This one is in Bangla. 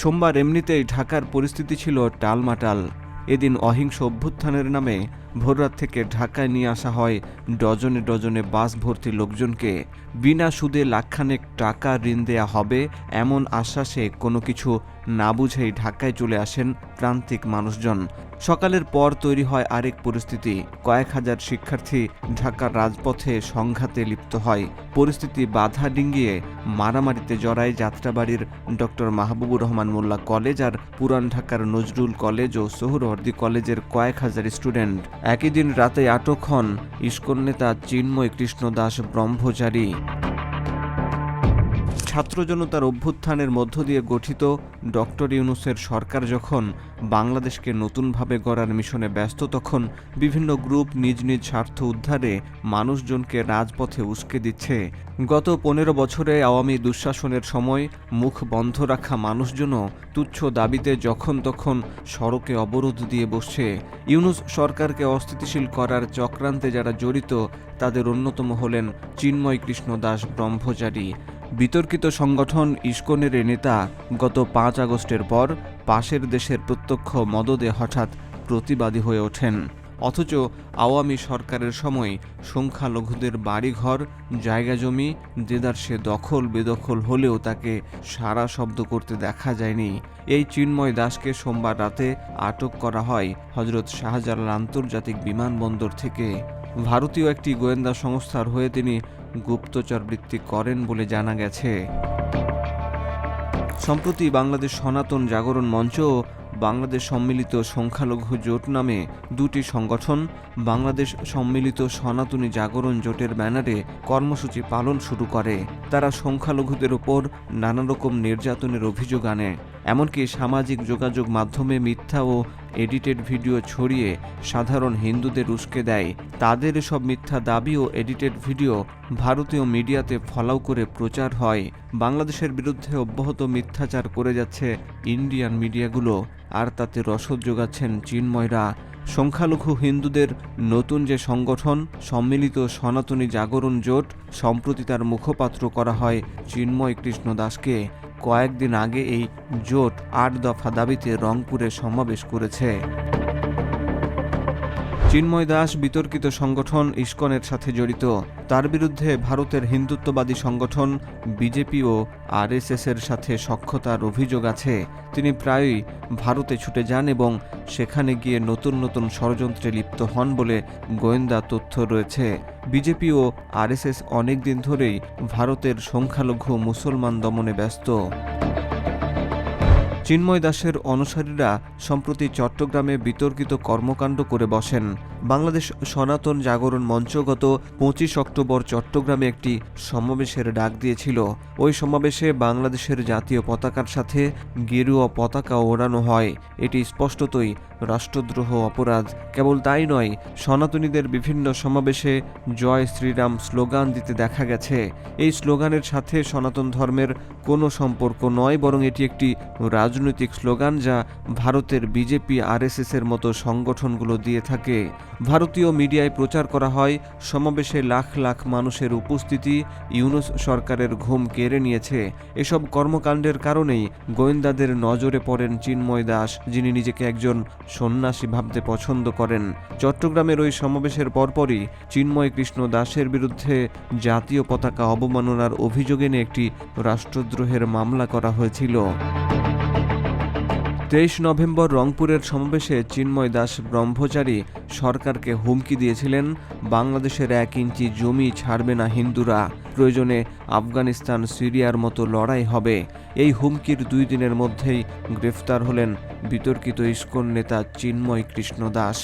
সোমবার এমনিতেই ঢাকার পরিস্থিতি ছিল টালমাটাল। এদিন অহিংস অভ্যুত্থানের নামে ভোররাত থেকে ঢাকায় নিয়ে আসা হয় ডজনে ডজনে বাস ভর্তি লোকজনকে। বিনা সুদে লাখখানেক টাকা ঋণ দেয়া হবে, এমন আশ্বাসে কোনো কিছু না বুঝেই ঢাকায় চলে আসেন প্রান্তিক মানুষজন। সকালের পর তৈরি হয় আরেক পরিস্থিতি। কয়েক হাজার শিক্ষার্থী ঢাকার রাজপথে সংঘাতে লিপ্ত হয়। পরিস্থিতি বাধা ডিঙ্গিয়ে মারামারিতে জড়ায় যাত্রাবাড়ির ডক্টর মাহবুবুর রহমান মোল্লা কলেজ আর পুরান ঢাকার নজরুল কলেজ ও সোহরওয়ার্দী কলেজের কয়েক হাজার স্টুডেন্ট। একই দিন রাতে আটক হন ইস্কন নেতা চিন্ময় কৃষ্ণ দাস ব্রহ্মচারী। ছাত্র জনতার অভ্যুত্থানের মধ্য দিয়ে গঠিত ডক্টর ইউনুসের সরকার যখন বাংলাদেশকে নতুনভাবে গড়ার মিশনে ব্যস্ত, তখন বিভিন্ন গ্রুপ নিজ নিজ স্বার্থ উদ্ধারে মানুষজনকে রাজপথে উস্কে দিচ্ছে। গত পনেরো বছরে আওয়ামী দুঃশাসনের সময় মুখ বন্ধ রাখা মানুষজনও তুচ্ছ দাবিতে যখন তখন সড়কে অবরোধ দিয়ে বসছে। ইউনুস সরকারকে অস্থিতিশীল করার চক্রান্তে যারা জড়িত, তাদের অন্যতম হলেন চিন্ময় কৃষ্ণ দাস ব্রহ্মচারী। বিতর্কিত সংগঠন ইস্কনের নেতা গত পাঁচ আগস্টের পর পাশের দেশের প্রত্যক্ষ মদদে হঠাৎ প্রতিবাদী হয়ে ওঠেন। অথচ আওয়ামী সরকারের সময় সংখ্যালঘুদের বাড়িঘর, জায়গা জমি দেদার সে দখল বেদখল হলেও তাকে সারা শব্দ করতে দেখা যায়নি। এই চিন্ময় দাসকে সোমবার রাতে আটক করা হয় হজরত শাহজালাল আন্তর্জাতিক বিমানবন্দর থেকে। ভারতীয় একটি গোয়েন্দা সংস্থার হয়ে তিনি গুপ্তচর বৃত্তি করেন বলে জানা গেছে। সম্প্রতি বাংলাদেশ সনাতন জাগরণ মঞ্চ ও বাংলাদেশ সম্মিলিত সংখ্যালঘু জোট নামে দুটি সংগঠন, বাংলাদেশ সম্মিলিত সনাতনী জাগরণ জোটের ব্যানারে কর্মসূচি পালন শুরু করে। তারা সংখ্যালঘুদের ওপর নানা রকম নির্যাতনের অভিযোগ আনে। এমনকি সামাজিক যোগাযোগ মাধ্যমে মিথ্যা ও এডিটেড ভিডিও ছড়িয়ে সাধারণ হিন্দুদের উস্কে দেয়। তাদের এসব মিথ্যা দাবি ও এডিটেড ভিডিও ভারতীয় মিডিয়াতে ফলাও করে প্রচার হয়। বাংলাদেশের বিরুদ্ধে অব্যাহত মিথ্যাচার করে যাচ্ছে ইন্ডিয়ান মিডিয়াগুলো, আর তাতে রসদ যোগাচ্ছেন চিন্ময়রা। সংখ্যালঘু হিন্দুদের নতুন যে সংগঠন, সম্মিলিত সনাতনী জাগরণ জোট, সম্প্রতি তার মুখপাত্র করা হয় চিন্ময় কৃষ্ণ দাসকে। কয়েকদিন আগে এই জোট আট দফা দাবিতে রংপুরে সমাবেশ করেছে। চিন্ময় দাস বিতর্কিত সংগঠন ইস্কনের সাথে জড়িত। তার বিরুদ্ধে ভারতের হিন্দুত্ববাদী সংগঠন বিজেপি ও আরএসএস এর সাথে সখ্যতার অভিযোগ আছে। তিনি প্রায়ই ভারতে ছুটে যান এবং সেখানে গিয়ে নতুন নতুন ষড়যন্ত্রে লিপ্ত হন বলে গোয়েন্দা তথ্য রয়েছে। বিজেপি ও আরএসএস অনেকদিন ধরেই ভারতের সংখ্যালঘু মুসলমান দমনে ব্যস্ত। চিন্ময় দাসের অনুসারীরা সম্প্রতি চট্টগ্রামে বিতর্কিত কর্মকাণ্ড করে বসেন। বাংলাদেশ সনাতন জাগরণ মঞ্চ গত পঁচিশ অক্টোবর চট্টগ্রামে একটি সমাবেশের ডাক দিয়েছিল। ওই সমাবেশে বাংলাদেশের জাতীয় পতাকার সাথে গেরুয়া পতাকা ওড়ানো হয়। এটি স্পষ্টতই রাষ্ট্রদ্রোহ অপরাধ। কেবল তাই নয়, সনাতনীদের বিভিন্ন সমাবেশে জয় শ্রীরাম স্লোগান দিতে দেখা গেছে। এই স্লোগানের সাথে সনাতন ধর্মের কোনো সম্পর্ক নয়, বরং এটি একটি রাজনৈতিক স্লোগান যা ভারতের বিজেপি, আরএসএস এর মতো সংগঠনগুলো দিয়ে থাকে। ভারতীয় মিডিয়ায় প্রচার করা হয়, সমাবেশে লাখ লাখ মানুষের উপস্থিতি ইউনুস সরকারের ঘুম কেড়ে নিয়েছে। এসব কর্মকাণ্ডের কারণেই গোয়েন্দাদের নজরে পড়েন চিন্ময় দাস, যিনি নিজেকে একজন সন্ন্যাসী ভাবতে পছন্দ করেন। চট্টগ্রামের ওই সমাবেশের পরপরই চিন্ময় কৃষ্ণ দাসের বিরুদ্ধে জাতীয় পতাকা অবমাননার অভিযোগ এনে একটি রাষ্ট্রদ্রোহের মামলা করা হয়েছিল। তেইশ নভেম্বর রংপুরের সমাবেশে চিন্ময় দাস ব্রহ্মচারী সরকারকে হুমকি দিয়েছিলেন, বাংলাদেশের এক ইঞ্চি জমি ছাড়বে না হিন্দুরা, প্রয়োজনে আফগানিস্তান, সিরিয়ার মতো লড়াই হবে। এই হুমকির দুই দিনের মধ্যেই গ্রেফতার হলেন বিতর্কিত ইস্কন নেতা চিন্ময় কৃষ্ণ দাস।